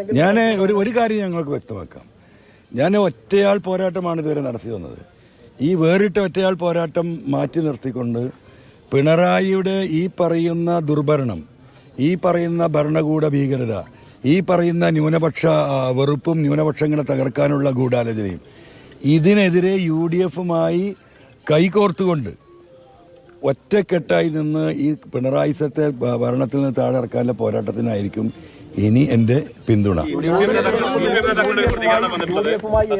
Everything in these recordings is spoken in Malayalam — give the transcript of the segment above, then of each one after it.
ഞാൻ ഒരു ഒരു കാര്യം ഞങ്ങൾക്ക് വ്യക്തമാക്കാം. ഞാൻ ഒറ്റയാൾ പോരാട്ടമാണ് ഇതുവരെ നടത്തി വന്നത്. ഈ വേറിട്ട ഒറ്റയാൾ പോരാട്ടം മാറ്റി നിർത്തിക്കൊണ്ട് പിണറായിയുടെ ഈ പറയുന്ന ദുർഭരണം ഈ പറയുന്ന ഭരണകൂട ഭീകരത ഈ പറയുന്ന ന്യൂനപക്ഷ വെറുപ്പും ന്യൂനപക്ഷങ്ങളെ തകർക്കാനുള്ള ഗൂഢാലോചനയും ഇതിനെതിരെ യു ഡി എഫുമായി കൈകോർത്തുകൊണ്ട് ഒറ്റക്കെട്ടായി നിന്ന് ഈ പിണറായി സത്തെ ഭരണത്തിൽ നിന്ന് താഴെ ഇറക്കാനുള്ള പോരാട്ടത്തിനായിരിക്കും ഇനി എന്റെ പിന്തുണ.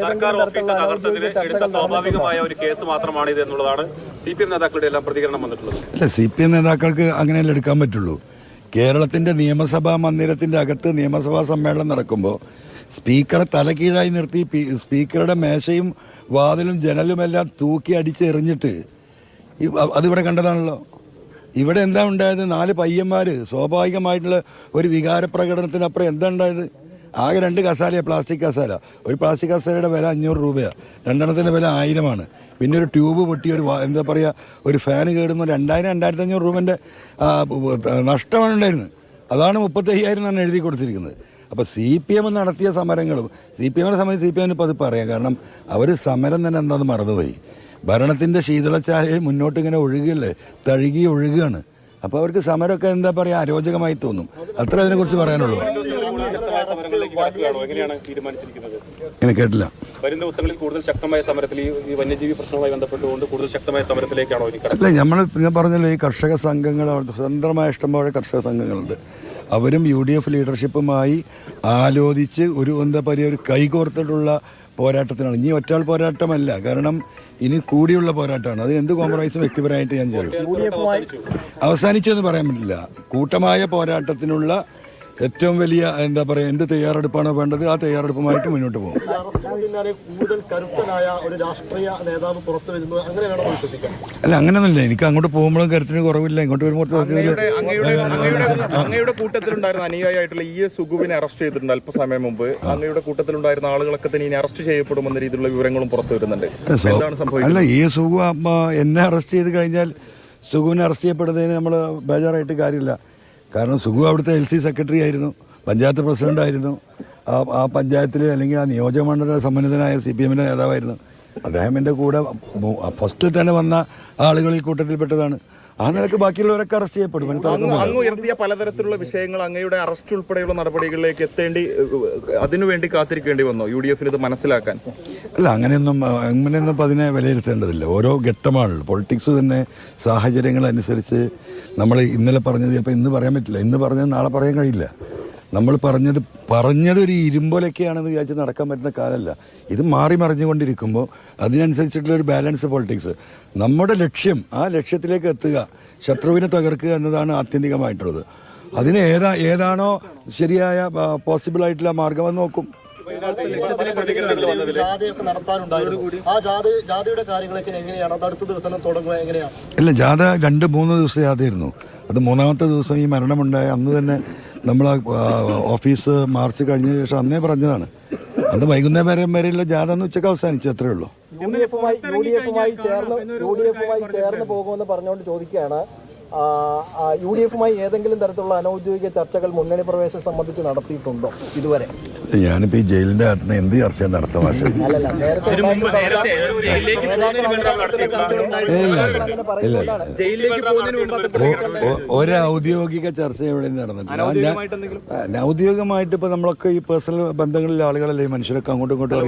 സർക്കാർ ഓഫീസ് തകർത്തതിന് എടുത്ത സ്വാഭാവികമായ ഒരു കേസ് മാത്രമാണ് ഇത് എന്നുള്ളതാണ് സി പി എം നേതാക്കളുടെ എല്ലാം പ്രതികരണം വന്നിട്ടുള്ളത്. അല്ല സി പി എം നേതാക്കൾക്ക് അങ്ങനെയല്ല എടുക്കാൻ പറ്റുള്ളൂ? കേരളത്തിന്റെ നിയമസഭാ മന്ദിരത്തിന്റെ അകത്ത് നിയമസഭാ സമ്മേളനം നടക്കുമ്പോൾ സ്പീക്കറെ തലകീഴായി നിർത്തി സ്പീക്കറുടെ മേശയും വാതിലും ജനലുമെല്ലാം തൂക്കി അടിച്ചെറിഞ്ഞിട്ട് അതിവിടെ കണ്ടതാണല്ലോ? ഇവിടെ എന്താ ഉണ്ടായത്? നാല് പയ്യന്മാർ സ്വാഭാവികമായിട്ടുള്ള ഒരു വികാര പ്രകടനത്തിനപ്പുറം എന്താ ഉണ്ടായത്? ആകെ രണ്ട് കസാലയാണ് പ്ലാസ്റ്റിക് കസാല. ഒരു പ്ലാസ്റ്റിക് കസാലയുടെ വില അഞ്ഞൂറ് രൂപയാണ് രണ്ടെണ്ണത്തിന്റെ വില ആയിരമാണ്. പിന്നെ ഒരു ട്യൂബ് പൊട്ടി ഒരു എന്താ പറയുക ഒരു ഫാൻ കേടുന്ന രണ്ടായിരം രണ്ടായിരത്തി അഞ്ഞൂറ് രൂപന്റെ നഷ്ടമാണ് ഉണ്ടായിരുന്നത്. അതാണ് മുപ്പത്തയ്യായിരം എന്നാണ് എഴുതി കൊടുത്തിരിക്കുന്നത്. അപ്പോൾ സി പി എം നടത്തിയ സമരങ്ങളും സി പി എമ്മിനെ സംബന്ധിച്ച് സി പി എമ്മിന് ഇപ്പോൾ അത് പറയാം. കാരണം അവർ സമരം തന്നെ എന്താണെന്ന് മറന്നുപോയി. ഭരണത്തിന്റെ ശീതളച്ചായ മുന്നോട്ട് ഇങ്ങനെ ഒഴുകിയല്ലേ? തഴുകി ഒഴുകുകയാണ് അപ്പോൾ അവർക്ക് സമരമൊക്കെ എന്താ പറയുക അരോചകമായി തോന്നും. അത്ര അതിനെക്കുറിച്ച് പറയാനുള്ളൂ. ഇങ്ങനെ കേട്ടില്ല. വരും ദിവസങ്ങളിൽ കൂടുതൽ ശക്തമായ സമരത്തിൽ ഈ വന്യജീവി പ്രശ്നവുമായി ബന്ധപ്പെട്ടുകൊണ്ട് കൂടുതൽ ശക്തമായ സമരത്തിലേക്കാണോ അല്ല നമ്മൾ ഞാൻ പറഞ്ഞല്ലോ ഈ കർഷക സംഘങ്ങൾ സ്വതന്ത്രമായ ഇഷ്ടംപോലെ കർഷക സംഘങ്ങളുണ്ട്. അവരും യു ഡി എഫ് ലീഡർഷിപ്പുമായി ആലോചിച്ച് ഒരു എന്താ പറയുക ഒരു കൈകോർത്തിട്ടുള്ള പോരാട്ടത്തിനാണ്. ഇനി ഒറ്റാൾ പോരാട്ടമല്ല. കാരണം ഇനി കൂടിയുള്ള പോരാട്ടമാണ്. അതിന് എന്ത് കോംപ്രമൈസും വ്യക്തിപരമായിട്ട് ഞാൻ ചെയ്യും? അവസാനിച്ചു എന്ന് പറയാൻ പറ്റില്ല. കൂട്ടമായ പോരാട്ടത്തിനുള്ള ഏറ്റവും വലിയ എന്താ പറയുക എന്ത് തയ്യാറെടുപ്പാണോ വേണ്ടത് ആ തയ്യാറെടുപ്പുമായിട്ട് മുന്നോട്ട് പോകും. കൂടുതൽ കരുത്തനായ ഒരു രാഷ്ട്രീയ നേതാവ് പുറത്തു അങ്ങനെ വേണം അല്ല അങ്ങനെയൊന്നുമില്ല. എനിക്ക് അങ്ങോട്ട് പോകുമ്പോഴും കരുത്തിന് കുറവില്ല. ഇങ്ങോട്ട് വരുമ്പോൾ അങ്ങയുടെ കൂട്ടത്തിലുണ്ടായിരുന്ന അനുയായിട്ടുള്ള ഇ എസ് സുഗുവിനെ അറസ്റ്റ് ചെയ്തിട്ടുണ്ട് അല്പസമയം മുമ്പ്. അങ്ങയുടെ കൂട്ടത്തിലുണ്ടായിരുന്ന ആളുകളൊക്കെ തന്നെ ഇനി അറസ്റ്റ് ചെയ്യപ്പെടുമെന്ന രീതിയിലുള്ള വിവരങ്ങളും പുറത്തു വരുന്നുണ്ട്. എന്താണ് അല്ല ഇ എസ് സുഗു എന്നെ അറസ്റ്റ് ചെയ്ത് കഴിഞ്ഞാൽ സുഗുവിനെ അറസ്റ്റ് ചെയ്യപ്പെടുന്നതിന് നമ്മൾ ബേജാറായിട്ട് കാര്യമില്ല. കാരണം സുഖു അവിടുത്തെ എൽ സി സെക്രട്ടറി ആയിരുന്നു പഞ്ചായത്ത് പ്രസിഡന്റ് ആയിരുന്നു. ആ ആ പഞ്ചായത്തിൽ അല്ലെങ്കിൽ ആ നിയോജക മണ്ഡല സമ്മന്നിതനായ സി പി എമ്മിന്റെ നേതാവായിരുന്നു. അദ്ദേഹം എന്റെ കൂടെ ഫസ്റ്റിൽ തന്നെ വന്ന ആളുകളിൽ കൂട്ടത്തിൽപ്പെട്ടതാണ്. ആ നിലയ്ക്ക് ബാക്കിയുള്ളവരൊക്കെ അറസ്റ്റ് ചെയ്യപ്പെടും അങ്ങ് ഉയർത്തിയ പലതരത്തിലുള്ള വിഷയങ്ങൾ അങ്ങയുടെ അറസ്റ്റ് ഉൾപ്പെടെയുള്ള നടപടികളിലേക്ക് എത്തേണ്ടി അതിനുവേണ്ടി കാത്തിരിക്കേണ്ടി വന്നോ? യു ഡി എഫിന് ഇത് മനസ്സിലാക്കാൻ. അല്ല അങ്ങനെയൊന്നും അങ്ങനെയൊന്നും ഇപ്പം അതിനെ വിലയിരുത്തേണ്ടതില്ല. ഓരോ ഘട്ടമാണല്ലോ പൊളിറ്റിക്സ് തന്നെ സാഹചര്യങ്ങളനുസരിച്ച് നമ്മൾ ഇന്നലെ പറഞ്ഞത് ചിലപ്പോൾ ഇന്ന് പറയാൻ പറ്റില്ല. ഇന്ന് പറഞ്ഞത് നാളെ പറയാൻ കഴിയില്ല. നമ്മൾ പറഞ്ഞത് പറഞ്ഞത് ഒരു ഇരുമ്പോലൊക്കെയാണെന്ന് വിചാരിച്ച് നടക്കാൻ പറ്റുന്ന കാലമല്ല ഇത് മാറി മറിഞ്ഞുകൊണ്ടിരിക്കുമ്പോൾ അതിനനുസരിച്ചിട്ടുള്ള ഒരു ബാലൻസ് പൊളിറ്റിക്സ് നമ്മുടെ ലക്ഷ്യം ആ ലക്ഷ്യത്തിലേക്ക് എത്തുക ശത്രുവിനെ തകർക്കുക എന്നതാണ് ആത്യന്തികമായിട്ടുള്ളത്. അതിന് ഏതാ ഏതാണോ ശരിയായ പോസിബിൾ ആയിട്ടുള്ള മാർഗം നോക്കും. അത് എങ്ങനെയാണ്? ഇല്ല ജാഥ രണ്ട് മൂന്ന് ദിവസം ജാഥയായിരുന്നു. അത് മൂന്നാമത്തെ ദിവസം ഈ മരണമുണ്ടായ അന്ന് തന്നെ നമ്മൾ ഓഫീസ് മാർച്ച് കഴിഞ്ഞ ശേഷം അന്നേ പറഞ്ഞതാണ്. അന്ന് വൈകുന്നേരം വരെയുള്ള ജാഥ എന്ന് ഉച്ചയ്ക്ക് അവസാനിച്ചു അത്രേ ഉള്ളൂ. യു ഡി എഫുമായി യു ഡി എഫുമായി ചേർന്ന് യു ഡി എഫുമായി ചേർന്ന് പോകുമെന്ന് പറഞ്ഞുകൊണ്ട് ചോദിക്കുകയാണ്. യു ഡി എഫുമായി ഏതെങ്കിലും തരത്തിലുള്ള അനൌദ്യോഗിക ചർച്ചകൾ മുന്നണി പ്രവേശം സംബന്ധിച്ച് നടത്തിയിട്ടുണ്ടോ ഇതുവരെ? ഞാനിപ്പോ ഈ ജയിലിന്റെ അകത്ത് നിന്ന് എന്ത് ചർച്ച നടത്താം ഒരു ഒരൗദ്യോഗിക ചർച്ച എവിടെ നടന്നിട്ടില്ല. ഔദ്യോഗികമായിട്ട് ഇപ്പൊ നമ്മളൊക്കെ ഈ പേഴ്സണൽ ബന്ധങ്ങളിലെ ആളുകളല്ലേ ഈ മനുഷ്യരൊക്കെ അങ്ങോട്ടും ഇങ്ങോട്ടും